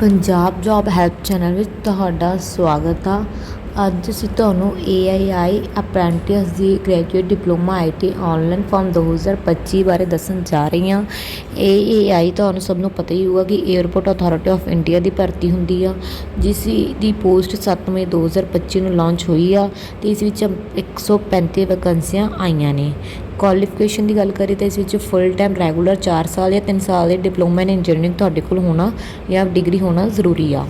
Punjab job help channel ਵਿੱਚ ਤੁਹਾਡਾ ਸਵਾਗਤ ਆ। ਅੱਜ ਅਸੀਂ ਤੁਹਾਨੂੰ AII apprentice the graduate diploma IT online form 2025 ਬਾਰੇ ਦੱਸਣ ਜਾ ਰਹੀ ਹਾਂ। AII ਤੁਹਾਨੂੰ ਸਭ ਨੂੰ ਪਤਾ ਹੀ ਹੋਊਗਾ ਕਿ 에ਅਰਪੋਰਟ ਅਥਾਰਟੀ ਆਫ ਇੰਡੀਆ ਦੀ ਭਰਤੀ ਹੁੰਦੀ ਆ, ਜਿਸ ਦੀ ਪੋਸਟ 7 ਮਈ 2025 ਨੂੰ ਲਾਂਚ ਹੋਈ ਆ ਤੇ ਇਸ ਵਿੱਚ 135 ਵੈਕੈਂਸੀਆਂ ਆਈਆਂ ਨੇ। ਕੁਆਲੀਫਿਕੇਸ਼ਨ ਦੀ ਗੱਲ ਕਰੀਏ ਤਾਂ ਇਸ ਵਿੱਚ ਫੁੱਲ ਟਾਈਮ ਰੈਗੂਲਰ 4 ਸਾਲ ਜਾਂ 3 ਸਾਲ ਦੇ ਡਿਪਲੋਮਾ ਇਨ ਇੰਜੀਨੀਅਰਿੰਗ ਤੁਹਾਡੇ ਕੋਲ ਹੋਣਾ ਜਾਂ ਡਿਗਰੀ ਹੋਣਾ ਜ਼ਰੂਰੀ ਆ।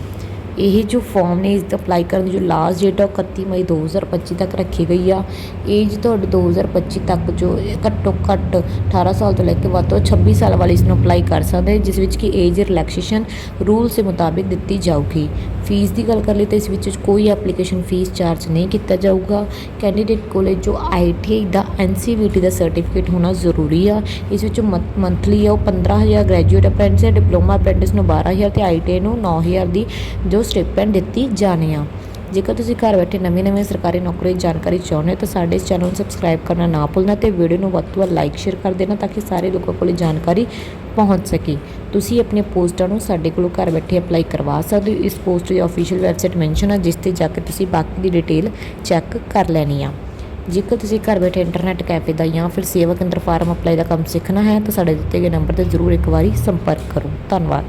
ਇਹ ਜੋ ਫਾਰਮ ਨੇ, ਇਸ ਦਾ ਅਪਲਾਈ ਕਰਨ ਦੀ ਜੋ ਲਾਸਟ ਡੇਟ ਆ, ਉਹ 31 ਮਈ 2025 ਤੱਕ ਰੱਖੀ ਗਈ ਆ। ਏਜ ਤੁਹਾਡੀ 2025 ਤੱਕ ਜੋ ਘੱਟੋ ਘੱਟ 18 ਸਾਲ ਤੋਂ ਲੈ ਕੇ ਵੱਧ ਤੋਂ 26 ਸਾਲ ਵਾਲੇ ਇਸ ਨੂੰ ਅਪਲਾਈ ਕਰ ਸਕਦੇ ਜਿਸ ਵਿੱਚ ਕਿ ਏਜ ਰਿਲੈਕਸੇਸ਼ਨ ਰੂਲਸ ਦੇ ਮੁਤਾਬਿਕ ਦਿੱਤੀ ਜਾਊਗੀ। ਫੀਸ ਦੀ ਗੱਲ ਕਰ ਲਈ ਤਾਂ ਇਸ ਵਿੱਚ ਕੋਈ ਐਪਲੀਕੇਸ਼ਨ ਫੀਸ ਚਾਰਜ ਨਹੀਂ ਕੀਤਾ ਜਾਊਗਾ। ਕੈਂਡੀਡੇਟ ਕੋਲੇ ਜੋ ਆਈਟੀਆਈ ਦਾ ਐਨਸੀਵੀਟੀ ਦਾ ਸਰਟੀਫਿਕੇਟ ਹੋਣਾ ਜ਼ਰੂਰੀ ਆ। ਇਸ ਵਿੱਚ ਮੰਥਲੀ ਆ, ਉਹ 15000 ਗ੍ਰੈਜੂਏਟ ਅਪ੍ਰੈਂਟਿਸ ਹੈ ਡਿਪਲੋਮਾ ਅਪ੍ਰੈਂਟਿਸ ਨੂੰ 12000 ਤੇ ਆਈਟੀਆਈ ਨੂੰ 9000 ਦੀ ਜੋ ਸਟਿਪੈਂਡ ਦਿੱਤੀ ਜਾਣੀ ਆ। ਜੇਕਰ ਤੁਸੀਂ ਘਰ ਬੈਠੇ ਨਵੀਂ ਨਵੀਂ ਸਰਕਾਰੀ ਨੌਕਰੀ ਦੀ ਜਾਣਕਾਰੀ ਚਾਹੁੰਦੇ ਹੋ ਤਾਂ ਸਾਡੇ ਇਸ ਚੈਨਲ ਨੂੰ ਸਬਸਕ੍ਰਾਈਬ ਕਰਨਾ ਨਾ ਭੁੱਲਣਾ ਤੇ ਵੀਡੀਓ ਨੂੰ ਵੱਧ ਤੋਂ ਵੱਧ ਲਾਈਕ ਸ਼ੇਅਰ ਕਰ ਦੇਣਾ ਤਾਂ ਕਿ ਸਾਰੇ ਲੋਕਾਂ ਕੋਲ ਜਾਣਕਾਰੀ ਪਹੁੰਚ ਸਕੇ। ਤੁਸੀਂ ਆਪਣੇ ਪੋਸਟਾਂ ਨੂੰ ਸਾਡੇ ਕੋਲੋਂ ਘਰ ਬੈਠੇ ਅਪਲਾਈ ਕਰਵਾ ਸਕਦੇ ਹੋ। ਇਸ ਪੋਸਟ ਦੀ ਅਫੀਸ਼ੀਅਲ ਵੈਬਸਾਈਟ ਮੈਂਸ਼ਨ ਹੈ ਜਿਸ ਤੇ ਜਾ ਕੇ ਤੁਸੀਂ ਬਾਕੀ ਦੀ ਡਿਟੇਲ ਚੈੱਕ ਕਰ ਲੈਣੀ ਆ। ਜੇਕਰ ਤੁਸੀਂ ਘਰ ਬੈਠੇ ਇੰਟਰਨੈਟ ਕੈਫੇ ਦਾ ਜਾਂ ਫਿਰ ਸੇਵਾ ਕੇਂਦਰ ਫਾਰਮ ਅਪਲਾਈ ਦਾ ਕੰਮ ਸਿੱਖਣਾ ਹੈ, ਤਾਂ ਸਾਡੇ ਦਿੱਤੇ ਗਏ ਨੰਬਰ ਤੇ ਜ਼ਰੂਰ ਇੱਕ ਵਾਰੀ ਸੰਪਰਕ ਕਰੋ। ਧੰਨਵਾਦ।